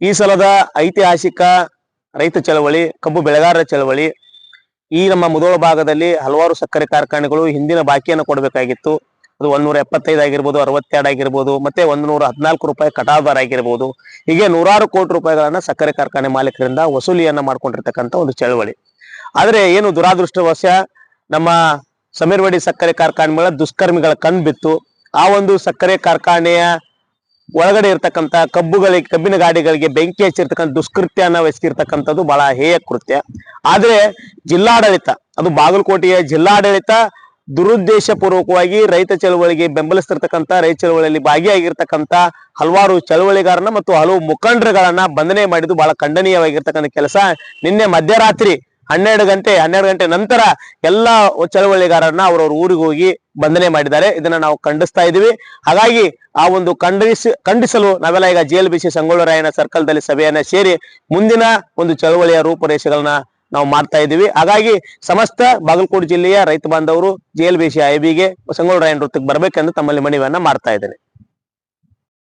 ಈ ಸಲದ ಐತಿಹಾಸಿಕ ರೈತ ಚಳವಳಿ, ಕಬ್ಬು ಬೆಳೆಗಾರರ ಚಳವಳಿ, ಈ ನಮ್ಮ ಮುದೋಳ ಭಾಗದಲ್ಲಿ ಹಲವಾರು ಸಕ್ಕರೆ ಕಾರ್ಖಾನೆಗಳು ಹಿಂದಿನ ಬಾಕಿಯನ್ನು ಕೊಡಬೇಕಾಗಿತ್ತು. ಅದು ಒಂದೂರ ಎಪ್ಪತ್ತೈದು ಆಗಿರ್ಬೋದು, ಅರವತ್ತೆರಡು ಆಗಿರ್ಬೋದು, ಮತ್ತೆ ಒಂದ್ನೂರ ಹದಿನಾಲ್ಕು ರೂಪಾಯಿ ಕಟಾವ್ದಾರ ಆಗಿರ್ಬೋದು. ಹೀಗೆ ನೂರಾರು ಕೋಟಿ ರೂಪಾಯಿಗಳನ್ನ ಸಕ್ಕರೆ ಕಾರ್ಖಾನೆ ಮಾಲೀಕರಿಂದ ವಸೂಲಿಯನ್ನ ಮಾಡ್ಕೊಂಡಿರ್ತಕ್ಕಂಥ ಒಂದು ಚಳವಳಿ. ಆದ್ರೆ ಏನು ದುರಾದೃಷ್ಟವಶ ನಮ್ಮ ಸಮೀರ್ವಡಿ ಸಕ್ಕರೆ ಕಾರ್ಖಾನೆಗಳ ದುಷ್ಕರ್ಮಿಗಳ ಕಣ್ ಬಿತ್ತು. ಆ ಒಂದು ಸಕ್ಕರೆ ಕಾರ್ಖಾನೆಯ ಒಳಗಡೆ ಇರ್ತಕ್ಕಂಥ ಕಬ್ಬುಗಳಿಗೆ, ಕಬ್ಬಿನ ಗಾಡಿಗಳಿಗೆ ಬೆಂಕಿ ಹಚ್ಚಿರ್ತಕ್ಕಂಥ ದುಷ್ಕೃತ್ಯನ ಎಸಗಿರ್ತಕ್ಕಂಥದ್ದು ಬಹಳ ಹೇಯ ಕೃತ್ಯ. ಆದ್ರೆ ಜಿಲ್ಲಾಡಳಿತ, ಅದು ಬಾಗಲಕೋಟೆಯ ಜಿಲ್ಲಾಡಳಿತ ದುರುದ್ದೇಶ ಪೂರ್ವಕವಾಗಿ ರೈತ ಚಳವಳಿಗೆ ಬೆಂಬಲಿಸ್ತಿರ್ತಕ್ಕಂಥ, ರೈತ ಚಳವಳಿಯಲ್ಲಿ ಭಾಗಿಯಾಗಿರ್ತಕ್ಕಂಥ ಹಲವಾರು ಚಳವಳಿಗಾರನ ಮತ್ತು ಹಲವು ಮುಖಂಡರುಗಳನ್ನ ಬಂಧನೆ ಮಾಡಿದ್ದು ಬಹಳ ಖಂಡನೀಯವಾಗಿರ್ತಕ್ಕಂಥ ಕೆಲಸ. ನಿನ್ನೆ ಮಧ್ಯರಾತ್ರಿ ಹನ್ನೆರಡು ಗಂಟೆ ಹನ್ನೆರಡು ಗಂಟೆ ನಂತರ ಎಲ್ಲಾ ಚಳವಳಿಗಾರರನ್ನ ಅವ್ರವ್ರ ಊರಿಗೆ ಹೋಗಿ ಬಂಧನೆ ಮಾಡಿದ್ದಾರೆ. ಇದನ್ನ ನಾವು ಖಂಡಿಸ್ತಾ ಇದೀವಿ. ಹಾಗಾಗಿ ಆ ಒಂದು ಖಂಡಿಸಿ, ಖಂಡಿಸಲು ನಾವೆಲ್ಲ ಈಗ ಜಿ ಎಲ್ ಬಿ ಸಿ ಸಂಗೊಳ್ಳರಾಯನ ಸರ್ಕಲ್ ದಲ್ಲಿ ಸಭೆಯನ್ನ ಸೇರಿ ಮುಂದಿನ ಒಂದು ಚಳವಳಿಯ ರೂಪುರೇಷೆಗಳನ್ನ ನಾವು ಮಾಡ್ತಾ ಇದೀವಿ. ಹಾಗಾಗಿ ಸಮಸ್ತ ಬಾಗಲಕೋಟೆ ಜಿಲ್ಲೆಯ ರೈತ ಬಾಂಧವರು G L B C I ಬಿಗೆ ಸಂಗೊಳ್ಳ ರಾಯನ ವೃತ್ತಕ್ಕೆ ಬರ್ಬೇಕೆಂದು ತಮ್ಮಲ್ಲಿ ಮನವಿಯನ್ನ ಮಾಡ್ತಾ ಇದ್ದೇನೆ.